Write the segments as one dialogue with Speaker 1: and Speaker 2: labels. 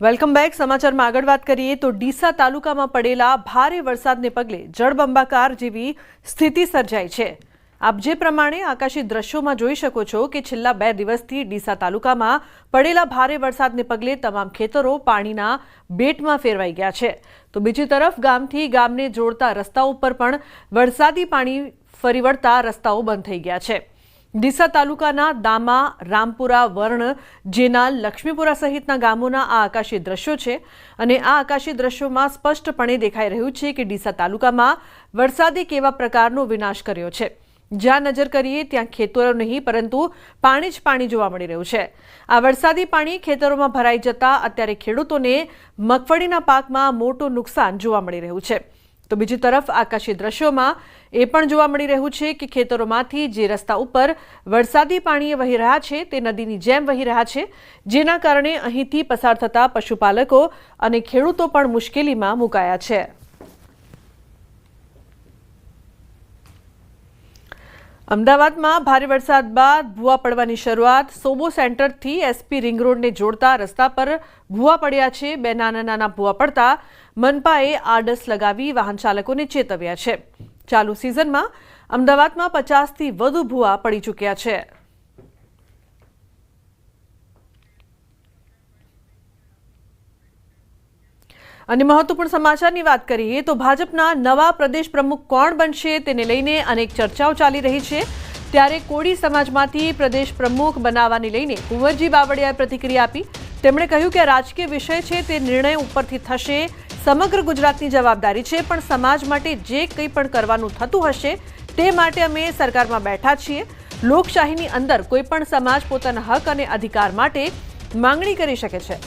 Speaker 1: Welcome back. સમાચારમાં આગળ વાત કરીએ તો ડીસા તાલુકામાં પડેલા ભારે વરસાદને પગલે જળબંબાકાર જેવી સ્થિતિ સર્જાઈ છે. આપ જે પ્રમાણે આકાશી દ્રશ્યોમાં જોઈ શકો છો કે છેલ્લા બે દિવસથી ડીસા તાલુકામાં પડેલા ભારે વરસાદને પગલે તમામ ખેતરો પાણીના બેટમાં ફેરવાઈ ગયા છે. તો બીજી તરફ ગામથી ગામને જોડતા રસ્તાઓ ઉપર પણ વરસાદી પાણી ફરી વળતા રસ્તાઓ બંધ થઈ ગયા છે. ડીસા તાલુકાના દામા, રામપુરા, વર્ણ જેનાલ લક્ષ્મીપુરા સહિતના ગામોના આ આકાશી દ્રશ્યો છે. અને આ આકાશી દ્રશ્યોમાં સ્પષ્ટપણે દેખાઈ રહ્યું છે કે ડીસા તાલુકામાં વરસાદે કેવા પ્રકારનો વિનાશ કર્યો છે. જ્યાં નજર કરીએ ત્યાં ખેતરો નહીં, પરંતુ પાણી જ પાણી જોવા મળી રહ્યું છે. આ વરસાદી પાણી ખેતરોમાં ભરાઈ જતા અત્યારે ખેડૂતોને મગફળીના પાકમાં મોટું નુકસાન જોવા મળી રહ્યું છે. તો બીજી તરફ આકાશી દ્રશ્યોમાં એ પણ જોવા મળી રહ્યું છે કે ખેતરોમાંથી જે રસ્તા ઉપર વરસાદી પાણી વહી રહ્યા છે, તે નદીની જેમ વહી રહ્યા છે, જેના કારણે અહીંથી પસાર થતા પશુપાલકો અને ખેડૂતો પણ મુશ્કેલીમાં મુકાયા છે. અમદાવાદમાં ભારે વરસાદ બાદ ભૂવા પડવાની શરૂઆત સોબો સેન્ટરથી એસપી રિંગ રોડને જોડતા રસ્તા પર ભૂવા પડ્યા છે. બે નાના નાના ભૂવા પડતા મનપાએ આડસ લગાવી વાહન ચેતવ્યા છે. ચાલુ સિઝનમાં અમદાવાદમાં પચાસથી વધુ ભૂવા પડી ચૂક્યા છે. અને મહત્વપૂર્ણ સમાચારની વાત કરીએ તો ભાજપના નવા પ્રદેશ પ્રમુખ કોણ બનશે તેને લઈને અનેક ચર્ચાઓ ચાલી રહી છે. ત્યારે કોળી સમાજમાંથી પ્રદેશ પ્રમુખ બનાવવાની લઈને કુંવરજી બાવળિયાએ પ્રતિક્રિયા આપી. તેમણે કહ્યું કે રાજકીય વિષય છે તે નિર્ણય ઉપરથી થશે. સમગ્ર ગુજરાતની જવાબદારી છે, પણ સમાજ માટે જે કંઈ પણ કરવાનું થતું હશે, તે માટે અમે સરકારમાં બેઠા છીએ. લોકશાહીની અંદર કોઈ પણ સમાજ પોતાના હક અને અધિકાર માટે માંગણી કરી શકે છે.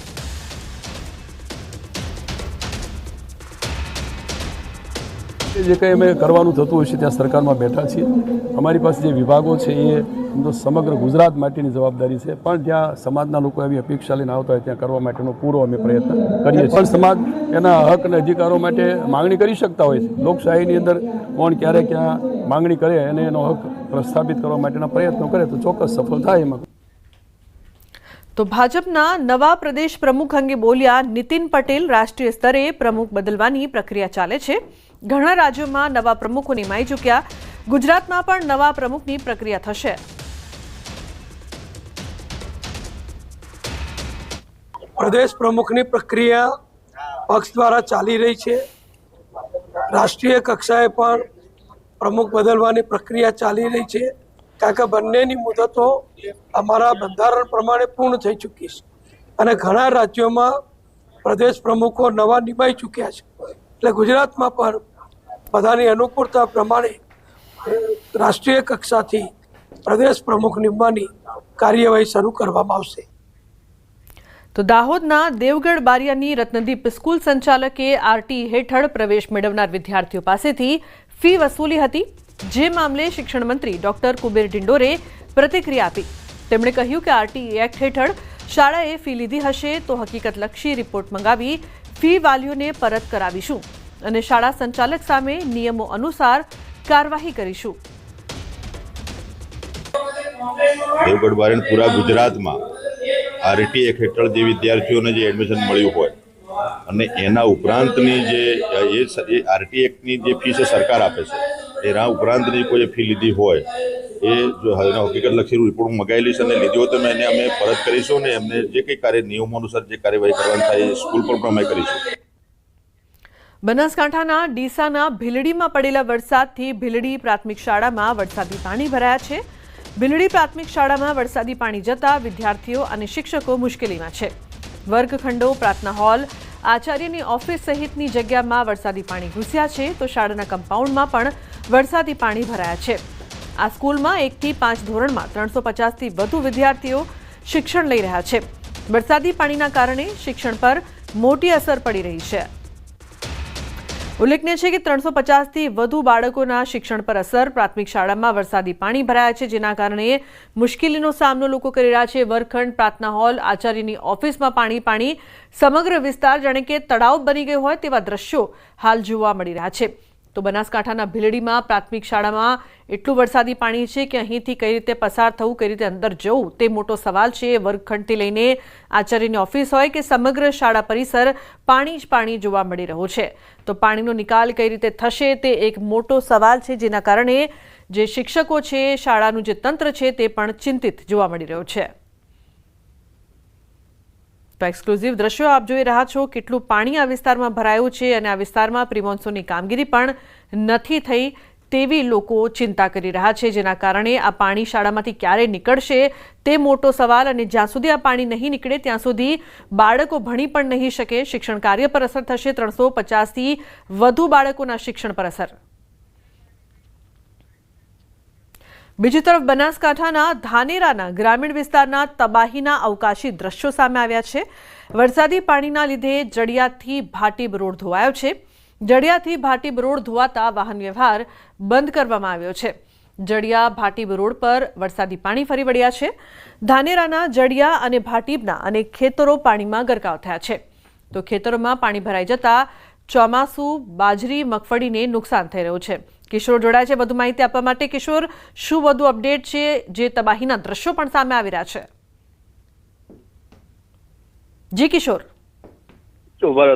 Speaker 2: જે કંઈ અમે કરવાનું થતું છે, ત્યાં સરકારમાં બેઠા છીએ. અમારી પાસે જે વિભાગો છે, એ તો સમગ્ર ગુજરાત માટેની જવાબદારી છે. પણ જ્યાં સમાજના લોકો એવી અપેક્ષા લઈને આવતા હોય, ત્યાં કરવા માટેનો પૂરો અમે પ્રયત્ન કરીએ છીએ. પણ સમાજ એના હક અને અધિકારો માટે માંગણી કરી શકતા હોય છે. લોકશાહીની અંદર કોણ ક્યારે ક્યાં માંગણી કરે અને એનો હક પ્રસ્થાપિત કરવા માટેના પ્રયત્નો કરે, તો ચોક્કસ સફળ થાય એમાં.
Speaker 1: તો ભાજપના નવા પ્રદેશ પ્રમુખ અંગે બોલ્યા નીતિન પટેલ રાષ્ટ્રીય સ્તરે પ્રમુખ બદલવાની પ્રક્રિયા ચાલે છે ઘણા રાજ્યોમાં નવા પ્રમુખો નિમાઈ ચૂક્યા। ગુજરાતમાં પણ નવા પ્રમુખની પ્રક્રિયા થશે।
Speaker 3: પ્રદેશ પ્રમુખની પ્રક્રિયા પક્ષ દ્વારા ચાલી રહી છે। રાષ્ટ્રીય કક્ષાએ પણ પ્રમુખ બદલવાની પ્રક્રિયા ચાલી રહી છે। કારણ કે બંનેની મુદતો અમારા બંધારણ પ્રમાણે પૂર્ણ થઈ ચૂકી છે. અને ઘણા રાજ્યોમાં પ્રદેશ પ્રમુખો નવા નિભાઈ ચૂક્યા છે. એટલે ગુજરાતમાં પણ બધાની અનુકૂળતા પ્રમાણે રાષ્ટ્રીય કક્ષાથી પ્રદેશ પ્રમુખ નિમવાની કાર્યવાહી શરૂ કરવામાં આવશે.
Speaker 1: તો દાહોદના દેવગઢ બારિયાની રત્નદીપ સ્કૂલ સંચાલકે આરટી હેઠળ પ્રવેશ મેળવનાર વિદ્યાર્થીઓ પાસેથી ફી વસૂલી હતી. જે મામલે શિક્ષણ મંત્રી ડોક્ટર કુબેર ડિંડોરે પ્રતિક્રિયા આપી. તેમણે કહ્યું કે આરટી એક્ટ હેઠળ શાળાએ ફી લીધી હશે તો હકીકતલક્ષી રિપોર્ટ મંગાવી ફી વાલીઓને પરત કરાવીશું અને શાળા સંચાલક સામે નિયમો અનુસાર કાર્યવાહી કરીશું.
Speaker 4: દેવગઢ બારીન પૂરા ગુજરાતમાં આરટી એક્ટ હેઠળ જે વિદ્યાર્થીઓને જે એડમિશન મળ્યું હોય અને એના ઉપરાંતની જે એ આરટી એક્ટની જે ફી છે સરકાર આપે છે. એના ઉપરાંતની કોઈ ફી લીધી હોય, એ જો એના હકીકત લક્ષી રિપોર્ટ મગાવેલી છે અને લીધી હોય તો એને અમે પરત કરીશું અને એમને જે કંઈ કાર્ય નિયમો અનુસાર જે કાર્યવાહી કરવાની થાય એ સ્કૂલ પર અમે કરીશું.
Speaker 1: બનાસકાંઠાના ડીસાના ભીલડીમાં પડેલા વરસાદથી ભીલડી પ્રાથમિક શાળામાં વરસાદી પાણી ભરાયા છે. ભીલડી પ્રાથમિક શાળામાં વરસાદી પાણી જતા વિદ્યાર્થીઓ અને શિક્ષકો મુશ્કેલીમાં છે. વર્ગખંડો, પ્રાર્થના હોલ આચાર્યની ઓફિસ સહિતની જગ્યામાં વરસાદી પાણી ઘૂસ્યા છે, તો શાળાના કમ્પાઉન્ડમાં પણ વરસાદી પાણી ભરાયા છે. આ સ્કૂલમાં એકથી પાંચ ધોરણમાં ત્રણસો પચાસથી વધુ વિદ્યાર્થીઓ શિક્ષણ લઈ રહ્યા છે. વરસાદી પાણીના કારણે શિક્ષણ પર મોટી અસર પડી રહી છે. ઉલ્લેખનીય છે કે ત્રણસો પચાસથી વધુ બાળકોના શિક્ષણ પર અસર. પ્રાથમિક શાળામાં વરસાદી પાણી ભરાયા છે, જેના કારણે મુશ્કેલીનો સામનો લોકો કરી રહ્યા છે. વર્ગખંડ, પ્રાર્થના હોલ, આચાર્યની ઓફિસમાં પાણી પાણી, સમગ્ર વિસ્તાર જાણે કે તળાવ બની ગયો હોય તેવા દ્રશ્યો હાલ જોવા મળી રહ્યા છે. તો બનાસકાંઠાના ભીલડીમાં પ્રાથમિક શાળામાં એટલું વરસાદી પાણી છે કે અહીંથી કઈ રીતે પસાર થવું, કઈ રીતે અંદર જવું, તે મોટો સવાલ છે. વર્ગખંડથી લઈને આચાર્યની ઓફિસ હોય કે સમગ્ર શાળા પરિસર પાણી જ પાણી જોવા મળી રહ્યો છે. તો પાણીનો નિકાલ કઈ રીતે થશે તે એક મોટો સવાલ છે જેના કારણે જે શિક્ષકો છે, શાળાનું જે તંત્ર છે તે પણ ચિંતિત જોવા મળી રહ્યું છે. તો એક્સક્લુઝિવ દ્રશ્યો આપ જોઈ રહ્યા છો. કેટલું પાણી આ વિસ્તારમાં ભરાયું છે અને આ વિસ્તારમાં પ્રિમોન્સોનની કામગીરી પણ નથી થઈ તેવી લોકો ચિંતા કરી રહ્યા છે, જેના કારણે આ પાણી શાળામાંથી ક્યારે નીકળશે તે મોટો સવાલ અને જ્યાં સુધી આ પાણી નહીં નીકળે ત્યાં સુધી બાળકો ભણી પણ નહીં શકે. શિક્ષણ કાર્ય પર અસર થશે. ત્રણસો પચાસથી વધુ બાળકોના શિક્ષણ પર અસર. બીજી તરફ બનાસકાંઠાના ધાનેરાના ગ્રામીણ વિસ્તારના તબાહીના અવકાશી દ્રશ્યો સામે આવ્યા છે. વરસાદી પાણીના લીધે જડિયાથી ભાટીબ રોડ ધોવાયો છે. જડિયાથી ભાટીબ રોડ ધોવાતા વાહન વ્યવહાર બંધ કરવામાં આવ્યો છે. જડિયા ભાટીબ રોડ પર વરસાદી પાણી ફરી વળ્યા છે. ધાનેરાના જડિયા અને ભાટીબના અનેક ખેતરો પાણીમાં ગરકાવ થયા છે. તો ખેતરોમાં પાણી ભરાઈ જતા ચોમાસું, બાજરી, મગફળીને નુકસાન થઈ રહ્યું છે. કિશોર જોડાય છે. વધુ માહિતી આપવા માટે કિશોર, શું વધુ અપડેટ છે? જે તબાહીના દ્રશ્યો પણ સામે આવી રહ્યા છે. જી કિશોર.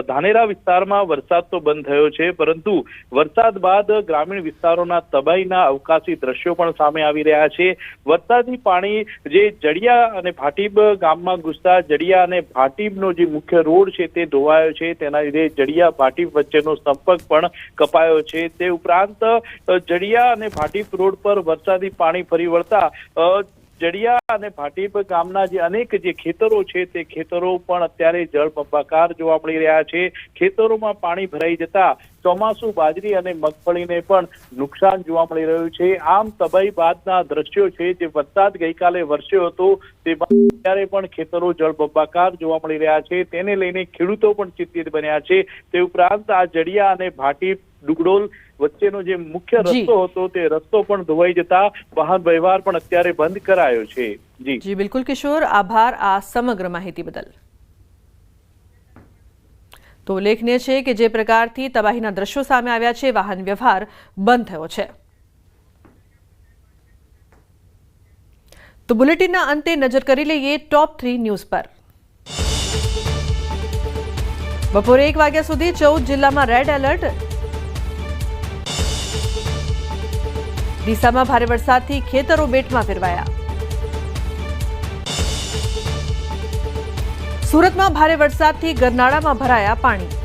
Speaker 5: ધાનેરા વિસ્તારમાં વરસાદ તો બંધ થયો છે, પરંતુ વરસાદ બાદ ગ્રામીણ વિસ્તારોના તબાહીના અવકાશી દ્રશ્યો પણ સામે આવી રહ્યા છે. વરસાદી પાણી જે જડિયા અને ભાટીબ ગામમાં ઘૂસતા, જડિયા અને ભાટીબનો જે મુખ્ય રોડ છે તે ધોવાયો છે. તેના લીધે જડિયા, ભાટીબ વચ્ચેનો સંપર્ક પણ કપાયો છે. તે ઉપરાંત જડિયા અને ભાટીબ રોડ પર વરસાદી પાણી ફરી વળતા જડિયા અને ભાટીપ ગામના જે અનેક જે ખેતરો છે તે ખેતરો પણ અત્યારે જળબંબાકાર જોવા મળી રહ્યા છે. ખેતરોમાં પાણી ભરાઈ જતા ચોમાસુ, બાજરી અને મગફળીને પણ નુકસાન જોવા મળી રહ્યું છે. આમ તબાઈ બાદના દ્રશ્યો છે જે વરસાદ ગઈકાલે વરસ્યો હતો તે અત્યારે પણ ખેતરો જળબંબાકાર જોવા મળી રહ્યા છે. તેને લઈને ખેડૂતો પણ ચિંતિત બન્યા છે. તે ઉપરાંત આ જડિયા અને ભાટી ડુગડોલ વચ્ચેનો જે મુખ્ય રસ્તો હતો તે રસ્તો પણ ધોવાઈ જતા વાહન વ્યવહાર પણ અત્યારે બંધ કરાયો છે. જી.
Speaker 1: જી બિલકુલ કિશોર. આભાર આ સમગ્ર માહિતી બદલ. તો ઉલ્લેખનીય છે કે જે પ્રકારથી તબાહીના દ્રશ્યો સામે આવ્યા છે વાહન વ્યવહાર બંધ થયો છે. તો બુલેટિનના અંતે નજર કરી લઈએ ટોપ થ્રી ન્યૂઝ પર. બપોરે એક વાગ્યા સુધી ચૌદ જિલ્લામાં રેડ એલર્ટ ડીસામાં ભારે વરસાદથી ખેતરો બેટમાં ફેરવાયા. સુરતમાં ભારે વરસાદથી ગરનાળામાં ભરાયા પાણી.